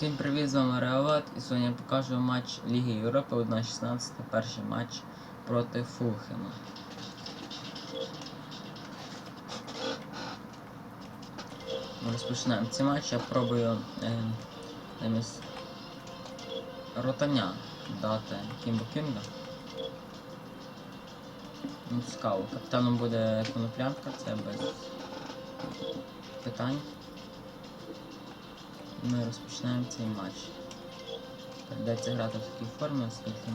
Всім привіт, з вами Реават і сьогодні я покажу матч Ліги Європи 1-16, перший матч проти Фулхема. Ми розпочинаємо цей матч, я пробую е, ротаня дати Кімбо Кінга. Ну, цікаво. Капітаном буде коноплянка, це без питань. Ми розпочинаємо цей матч. Придеться грати в такій формі, оскільки.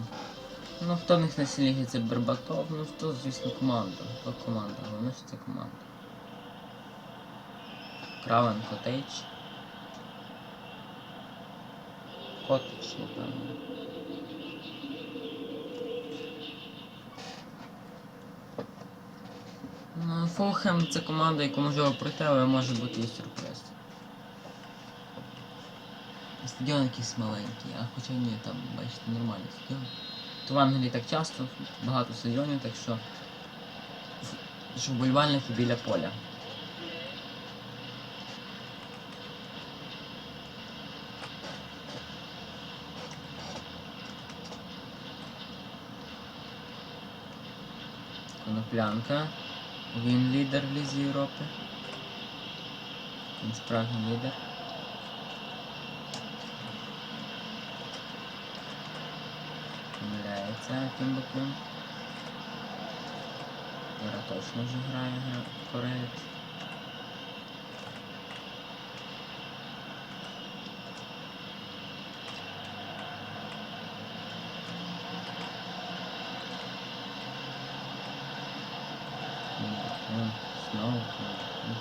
Ну, хто в них на сілігі це Бербатов, ну хто, звісно, команда. Хто команда? Головне, що це команда. Кравен Котейч. Котич, напевно. Ну, Фулхем це команда, яку можливо пройти, але може бути і сюрприз. Стадіон якийсь маленький, а хоча ні, там, бачите, нормальний стадіон. То в Англії так часто, багато стадіонів, так що. Що вболівальники біля поля. Коноплянка. Він лідер в Лізі Європи. Він справжній лідер. Помиляється Кімбокін. Зараз точно вже грає кореєць. Знову Кімбокін.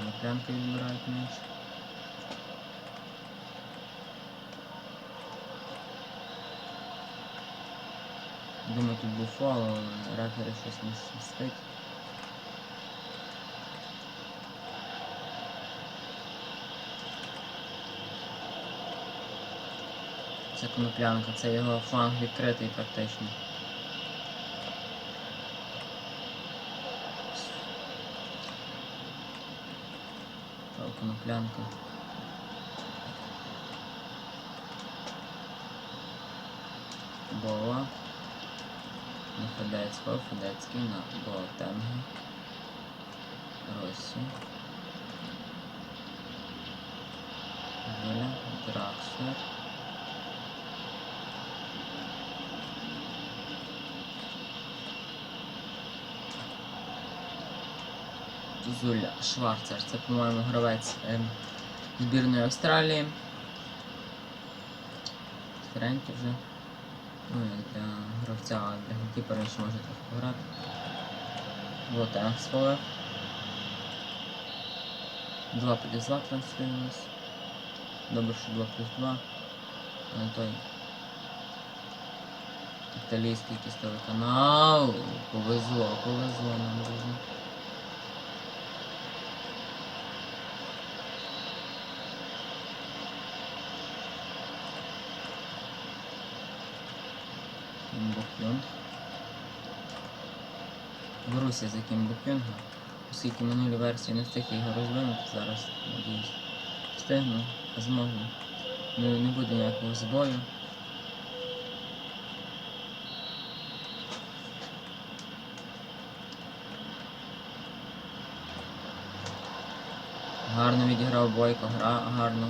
Коноплянки відбирають м'яч. Думаю, тут був рефері щось не свистить. Це коноплянка, це його фланг відкритий практично. Коноплянка. Бола. На Федецького, Федецький на Боатенга. Росі. Гуля, Драксler. Зуля Шварцер. Це, по-моєму, гравець ем, збірної Австралії. Старенький вже. Ну, для гравця, а для голкіпера ще може трохи пограти. Лотенг сховав. 2 плюс 2 транслюємось. Добре, що 2 плюс 2. А той італійський якийсь телеканал. Повезло, повезло нам дуже. Кімбокюнг. Боруся за Кімбокюнга. Оскільки минулі версії не встиг його розвинути, зараз, надіюсь, встигну, зможу. Не, не буде ніякого збою. Гарно відіграв бойко, гра гарно.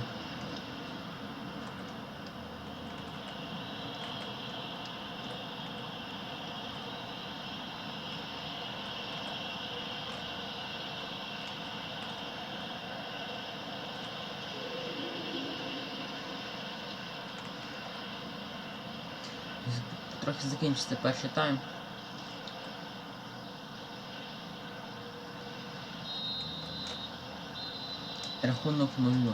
Трохи закінчиться перший тайм. Рахунок 0-0.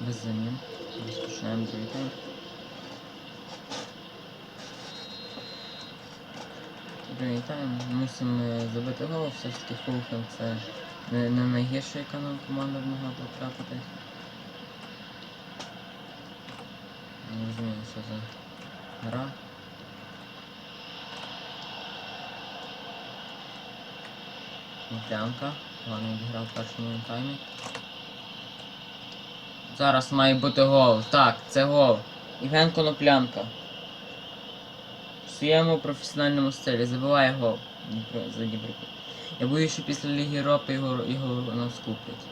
Без замін. Розпочинаємо другий тайм. Другий тайм. Мусимо забити гол, все ж таки Фулхем це не, не найгірша, яка нам команда могла потрапити. Не розумію, що за гра. Міклянка. Ладно, відіграв в першому таймі. Зараз має бути гол. Так, це гол. Євген Коноплянка. В своєму професіональному стилі забиває гол. За Дніпро. Я боюсь, що після Ліги Європи його, його нас куплять.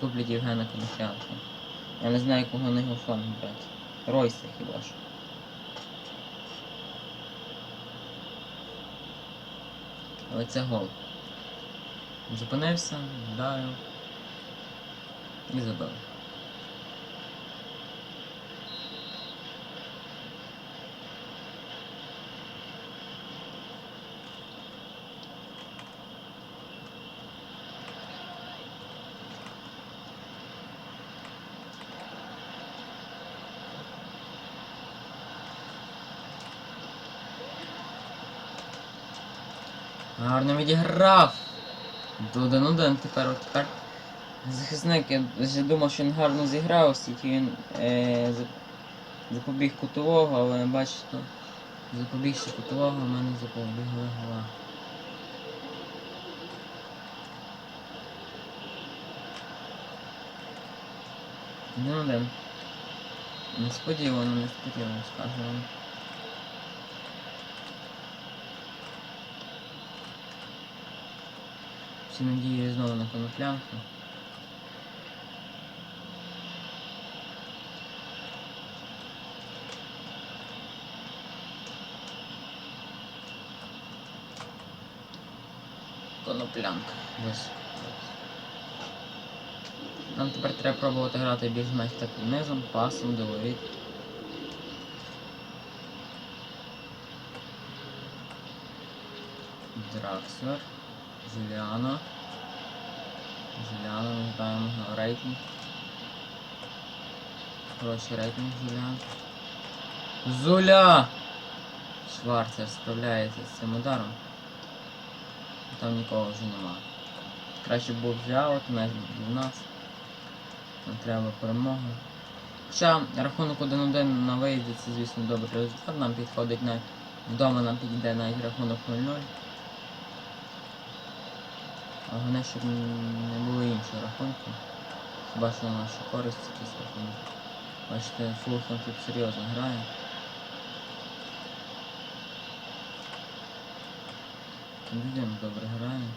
Куплять Євгена Коноплянка. Я не знаю, кого на його фон брати. Ройса хіба що. Але це гол. Зупинився, вдарив і забив. Гарно відіграв. Один один тепер от тепер. Захисник, я вже думав, що він гарно зіграв, оскільки він е, запобіг кутового, але бачите, запобігши кутового, в мене запобігли гола. Один один. Несподівано, несподівано, скажу вам. Всі надії знову на коноплянку. Коноплянка. Ось. Нам тепер треба пробувати грати більш-менш так низом, пасом, до воріт. Жуліана. Жуліана, ми граємо рейтинг. Хороший рейтинг Жуліан. Зуля! Шварцер справляється з цим ударом. Там нікого вже нема. Краще був взяв, меч був в нас. Нам треба перемога. Хоча рахунок 1-1 на виїзді це, звісно, добрий результат. Нам підходить навіть вдома нам підійде навіть рахунок 0-0. Головне, щоб не було іншого рахунку. Хіба що на нашу користь якийсь рахунок. Бачите, Фулхам тут серйозно грає. Людям добре грає.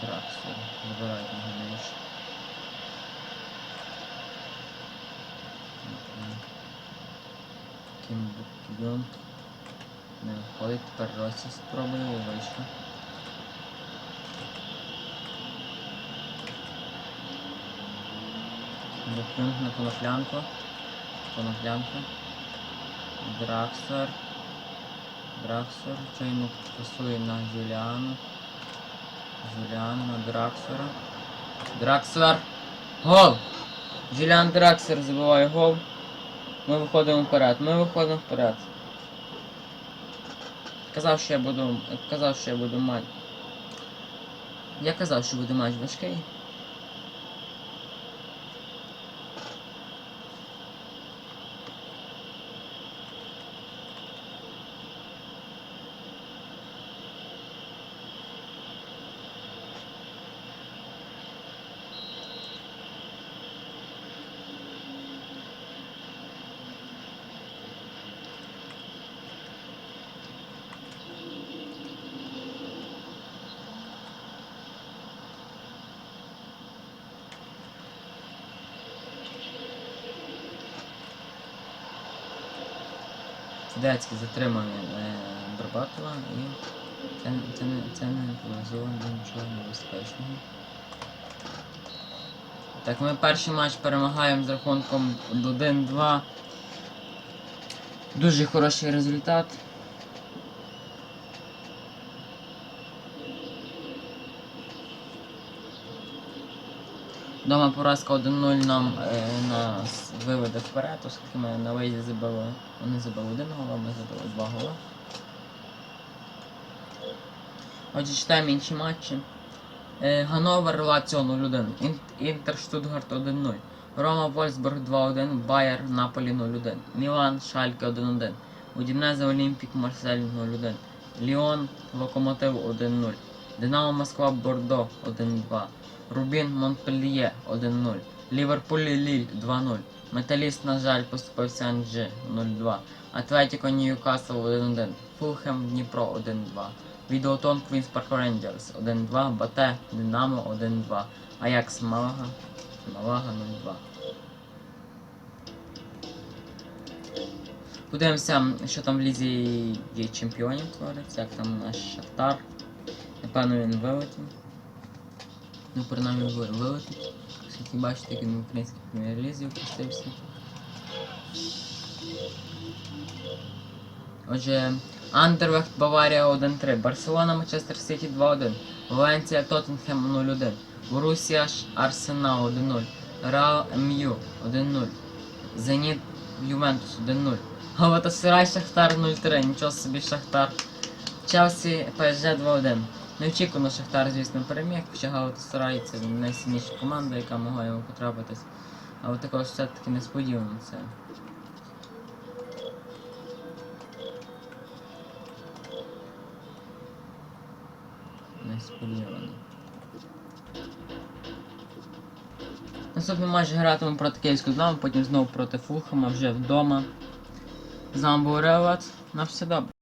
Драксер. Забирають на Кімбукйон. Не виходить, тепер Росі спробує і вийшло. Букюнг на коноплянку. Коноплянку. Драксер. Драксер. Чайник пасує на Джуліану. Джуліану на Драксера. Драксер! Гол! Джуліан Драксер забиває гол. Ми виходимо вперед. Ми виходимо вперед. Казав, що я буду. Казав, що я буду матч. Я казав, що буде матч важкий. Сідецький затримав е, Барбатова і це, це, це не повезло нічого небезпечного. Так, ми перший матч перемагаємо з рахунком 1-2. Дуже хороший результат. Дома поразка 1-0 нам е, нас виведе вперед, оскільки ми на виїзді забили. Вони забили один гол, ми забили два гола. Отже, читаємо інші матчі. Е, Гановер Лаціо 0-1. Ін- Інтер Штутгарт 1-0. Рома Вольсбург 2-1. Байер Наполі 0-1. Мілан Шальке 1-1. Удінезе Олімпік Марсель 0-1. Ліон Локомотив 1-0. Динамо Москва Бордо 1-2. Рубін Монпельє 1-0. Ліверпуль Ліль 2-0. Металіст, на жаль, поступився Анджи 0-2. Атлетіко Ньюкасл 1-1. Фулхем Дніпро 1-2. Відеотон Квінс Парк Рейнджерс 1-2. Бате Динамо 1-2. Аякс Малага. Малага 0-2. Подивимося, що там в лізі чемпіонів твориться, як там наш Шахтар. Напевно він вилетів. Ну, принаймні ви- вилетить. Скільки бачите, він в українській прем'єр-лізі опустився. Отже, Андервехт Баварія 1-3, Барселона Манчестер Сіті 2-1, Валенція Тоттенхем 0-1, Борусія Арсенал 1-0, Реал МЮ 1-0, Зеніт Ювентус 1-0, Галатасарай Шахтар 0-3, нічого собі Шахтар, Челсі ПСЖ 2-1. Неочікувано Шахтар, звісно, переміг, хоча Галатасарай це найсильніша команда, яка могла йому потрапитись. Але також все-таки несподівано це. Несподівано. Наступний матч гратимемо проти Київського Динамо, потім знову проти Фулхама вже вдома. З нами був Релат. На все добре.